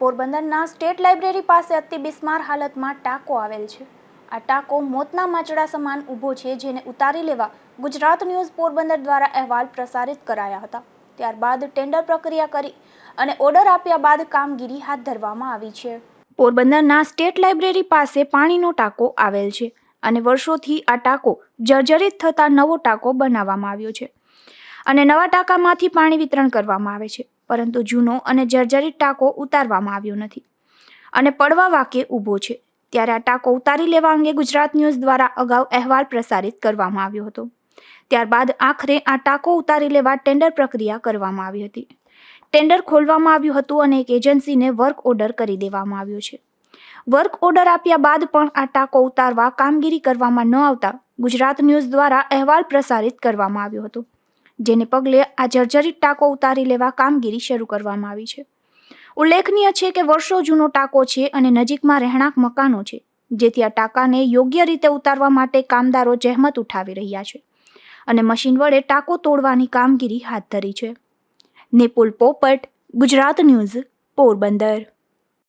પોરબંદરના state library પાસે અતિ બિસ્માર હાલતમાં ટાંકો આવેલ છે. આ ટાંકો મોતના માચડા સમાન ઊભો છે જેને ઉતારી લેવા ગુજરાત ન્યૂઝ પોરબંદર દ્વારા અહેવાલ પ્રસારિત કરાયા હતા. ત્યારબાદ ટેન્ડર પ્રક્રિયા કરી અને ઓર્ડર આપ્યા બાદ કામગીરી હાથ ધરવામાં આવી છે. પોરબંદરના સ્ટેટ લાઇબ્રેરી પાસે પાણીનો ટાંકો આવેલ છે અને વર્ષોથી આ ટાંકો જર્જરિત થતાં નવો ટાંકો બનાવવામાં આવ્યો છે અને નવા ટાંકામાંથી પાણી વિતરણ કરવામાં આવે છે. પરંતુ જૂનો અને જર્જરિત ટાંકો ઉતારવામાં આવ્યો નથી. અને પડવા વાકે ઊભો છે. ત્યારે આ ટાંકો ઉતારી લેવા અંગે ગુજરાત ન્યૂઝ દ્વારા અગાઉ અહેવાલ પ્રસારિત કરવામાં આવ્યો હતો. ત્યારબાદ આખરે આ ટાંકો ઉતારી લેવા ટેન્ડર પ્રક્રિયા કરવામાં આવી હતી. ટેન્ડર ખોલવામાં આવ્યું હતું અને એક એજન્સીને વર્ક ઓર્ડર કરી દેવામાં આવ્યો છે. વર્ક ઓર્ડર આપ્યા બાદ પણ આ ટાંકો ઉતારવા કામગીરી કરવામાં ન આવતા ગુજરાત ન્યૂઝ દ્વારા અહેવાલ પ્રસારિત કરવામાં આવ્યો હતો. જેને પગલે આ જર્જરિત ટાંકો ઉતારી લેવા કામગીરી શરૂ કરવામાં આવી છે. ઉલ્લેખનીય છે કે વર્ષો જૂનો ટાંકો છે અને નજીકમાં રહેણાંક મકાનો છે, જેથી આ ટાંકાને યોગ્ય રીતે ઉતારવા માટે કામદારો જહેમત ઉઠાવી રહ્યા છે અને મશીન વડે ટાંકો તોડવાની કામગીરી હાથ ધરી છે. નિપુલ પોપટ, ગુજરાત ન્યૂઝ, પોરબંદર.